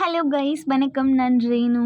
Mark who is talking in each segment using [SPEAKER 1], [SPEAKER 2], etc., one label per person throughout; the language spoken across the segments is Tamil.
[SPEAKER 1] ஹலோ கைஸ் வணக்கம் நான் ரேணு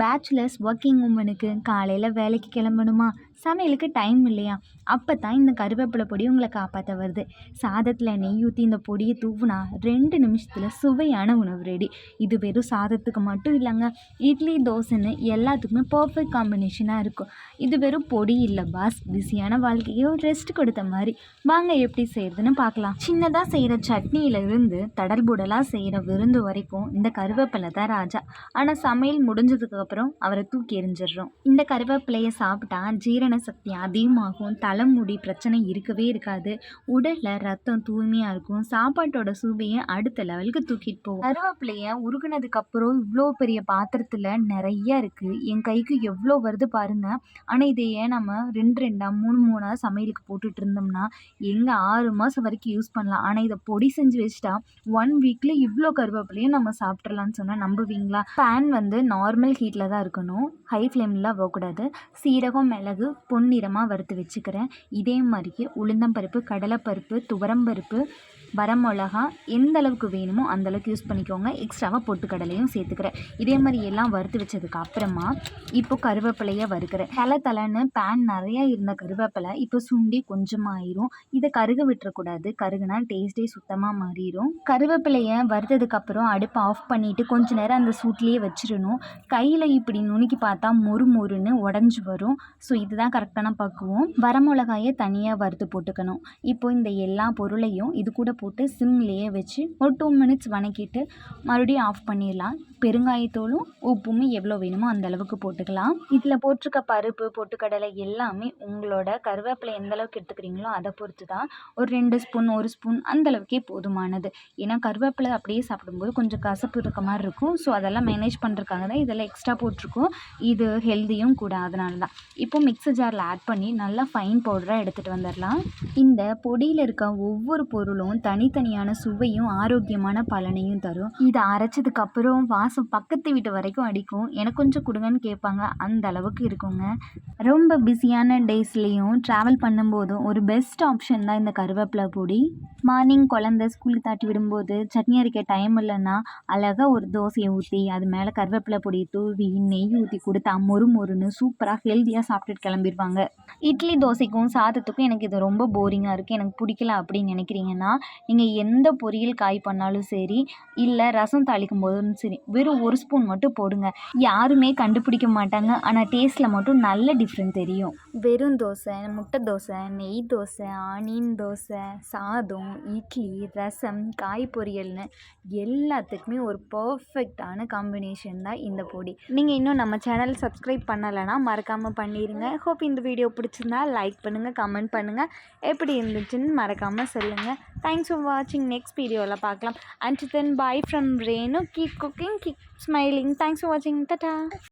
[SPEAKER 1] பேச்சுலர்ஸ் ஒர்க்கிங் உமனுக்கு காலையில் வேலைக்கு கிளம்பணுமா? சமையலுக்கு டைம் இல்லையா? அப்போ தான் இந்த கருவேப்பிலை பொடி உங்களை காப்பாற்ற வருது. சாதத்தில் நெய் ஊற்றி இந்த பொடியை தூவுனா ரெண்டு நிமிஷத்தில் சுவையான உணவு ரெடி இது வெறும் சாதத்துக்கு மட்டும் இல்லைங்க. இட்லி தோசைன்னு எல்லாத்துக்குமே பர்ஃபெக்ட் காம்பினேஷனாக இருக்கும். இது வெறும் பொடி இல்லை பாஸ் பிஸியான வாழ்க்கையோ ரெஸ்ட் கொடுத்த மாதிரி. வாங்க எப்படி செய்கிறதுன்னு பார்க்கலாம். சின்னதாக செய்கிற சட்னியிலிருந்து தடல் புடலாக செய்கிற விருந்து வரைக்கும் இந்த கருவேப்பிலை தான் ராஜா. ஆனால் சமையல் முடிஞ்சதுக்கு அப்புறம் அவரை தூக்கி எறிஞ்சிடுறோம். இந்த கருவேப்பிலையை சாப்பிட்டா ஜீரண சக்தி அதிகமாகும் தலைமுடி பிரச்சனை இருக்கவே இருக்காது உடலில் ரத்தம் தூய்மையாக இருக்கும் சாப்பாட்டோட சுவையை அடுத்த லெவலுக்கு தூக்கிட்டு போகும். கருவேப்பிலையை உருகுனதுக்கு அப்புறம் இவ்வளோ பெரிய பாத்திரத்தில் நிறைய இருக்குது என் கைக்கு எவ்வளோ வருது பாருங்க. ஆனால் இதையே நம்ம ரெண்டு ரெண்டாக மூணு மூணாக சமையலுக்கு போட்டுட்டு இருந்தோம்னா எங்கே ஆறு மாதம் வரைக்கும் யூஸ் பண்ணலாம். ஆனால் இதை பொடி செஞ்சு வச்சுட்டா ஒன் வீக்கில் இவ்வளோ கருவேப்பிலையும் நம்ம சாப்பிட்றலாம்னு சொன்னால் நம்புவீங்களா? பேன் வந்து நார்மல் ஹீட்டில் தான் இருக்கணும். ஹை ஃப்ளேம்லாம் போகக்கூடாது. சீரகம் மிளகு பொன்னிறமாக வறுத்து வச்சுக்கிறேன். இதே மாதிரியே உளுந்தம்பருப்பு கடலைப்பருப்பு துவரம்பருப்பு வரமிளகா எந்த அளவுக்கு வேணுமோ அந்தளவுக்கு யூஸ் பண்ணிக்கோங்க. எக்ஸ்ட்ராவாக பொட்டுக்கடலையும் சேர்த்துக்கிறேன். இதே மாதிரி எல்லாம் வறுத்து வச்சதுக்கு அப்புறமா இப்போ கருவேப்பிலையை வறுக்கிறேன். தலை தலைன்னு பேன் நிறையா இருந்த கருவேப்பிலை இப்போ சுண்டி கொஞ்சமாயிரும். இதை கருக விட்டுறக்கூடாது. கருகுனா டேஸ்ட்டே சுத்தமாக மாறிடும் கருவேப்பிலையை வறுத்ததுக்கப்புறம் அடுப்பை ஆஃப் பண்ணிவிட்டு கொஞ்ச நேரம் அந்த சூட்லேயே வச்சிடணும். கையில் இப்படி நுணுக்கி பார்த்தா மொறு மொறுன்னு உடஞ்சி வரும். ஸோ இதுதான் கரெக்டான பக்குவம். வரமிளகாயை தனியாக வறுத்து போட்டுக்கணும். இப்போ இந்த எல்லா பொருளையும் இது கூட போட்டு சிம்லேயே வச்சு ஒரு டூ மினிட்ஸ் வணக்கிட்டு மறுபடியும் ஆஃப் பண்ணிடலாம். பெருங்காயத்தோளும் உப்பும் எவ்வளோ வேணுமோ அந்த அளவுக்கு போட்டுக்கலாம். இதில் போட்டிருக்க பருப்பு பொட்டுக்கடலை எல்லாமே உங்களோட கருவேப்பிலை எந்த அளவுக்கு எடுத்துக்கிறீங்களோ அதை பொறுத்து தான் ஒரு ரெண்டு ஸ்பூன் ஒரு ஸ்பூன் அந்த அளவுக்கே போதுமானது. ஏன்னா கருவேப்பிலை அப்படியே சாப்பிடும்போது கொஞ்சம் கசப்பு இருக்க மாதிரி இருக்கும். ஸோ அதெல்லாம் மேனேஜ் பண்ணுறதுக்காக தான் இதெல்லாம் எக்ஸ்ட்ரா போட்டிருக்கோம். இது ஹெல்த்தியும் கூட அதனால தான் இப்போ மிக்ஸி ஜாரில் ஆட் பண்ணி நல்லா ஃபைன் பவுடராக எடுத்துகிட்டு வந்துடலாம். இந்த பொடியில் இருக்க ஒவ்வொரு பொருளும் தனித்தனியான சுவையும் ஆரோக்கியமான பலனையும் தரும். இதை அரைச்சதுக்கப்புறம் வாசம் பக்கத்து வீட்டு வரைக்கும் அடிக்கும். எனக்கு கொஞ்சம் கொடுங்கன்னு கேட்பாங்க. அந்த அளவுக்கு இருக்குங்க. ரொம்ப பிஸியான டேஸ்லேயும் ட்ராவல் பண்ணும்போதும் ஒரு பெஸ்ட் ஆப்ஷன் தான் இந்த கருவேப்பிலை பொடி. மார்னிங் குழந்த ஸ்கூலுக்கு தாட்டி விடும்போது சட்னி அரைக்க டைம் இல்லைன்னா அழகாக ஒரு தோசையை ஊற்றி அது மேலே கருவேப்பிலை பொடியை தூவி நெய் ஊற்றி கொடுத்தா மொறு மொறுன்னு சூப்பராக ஹெல்த்தியாக சாப்பிட்டுட்டு கிளம்பிடுவாங்க இட்லி தோசைக்கும் சாதத்துக்கும் எனக்கு இது ரொம்ப போரிங்காக இருக்குது எனக்கு பிடிக்கல அப்படின்னு நினைக்கிறீங்கன்னா நீங்கள் எந்த பொரியல் காய் பண்ணாலும் சரி இல்லை ரசம் தாளிக்கும் போதும் சரி வெறும் ஒரு ஸ்பூன் மட்டும் போடுங்க. யாருமே கண்டுபிடிக்க மாட்டாங்க. ஆனால் டேஸ்ட்டில் மட்டும் நல்ல டிஃப்ரெண்ட் தெரியும். வெறும் தோசை முட்டை தோசை நெய் தோசை ஆனியன் தோசை சாதம் இட்லி ரசம் காய் பொரியல்னு எல்லாத்துக்குமே ஒரு பர்ஃபெக்டான காம்பினேஷன் தான் இந்த பொடி. நீங்கள் இன்னும் நம்ம சேனல் சப்ஸ்கிரைப் பண்ணலைன்னா மறக்காமல் பண்ணிடுங்க ஹோப் இந்த வீடியோ பிடிச்சிருந்தா லைக் பண்ணுங்கள் கமெண்ட் பண்ணுங்கள் எப்படி இருந்துச்சுன்னு மறக்காமல் சொல்லுங்கள் தேங்க்ஸ் ஃபார் வாட்சிங் நெக்ஸ்ட் வீடியோவில் பார்க்கலாம். And then bye from Renu keep cooking keep smiling thanks for வாட்சிங் டட்டா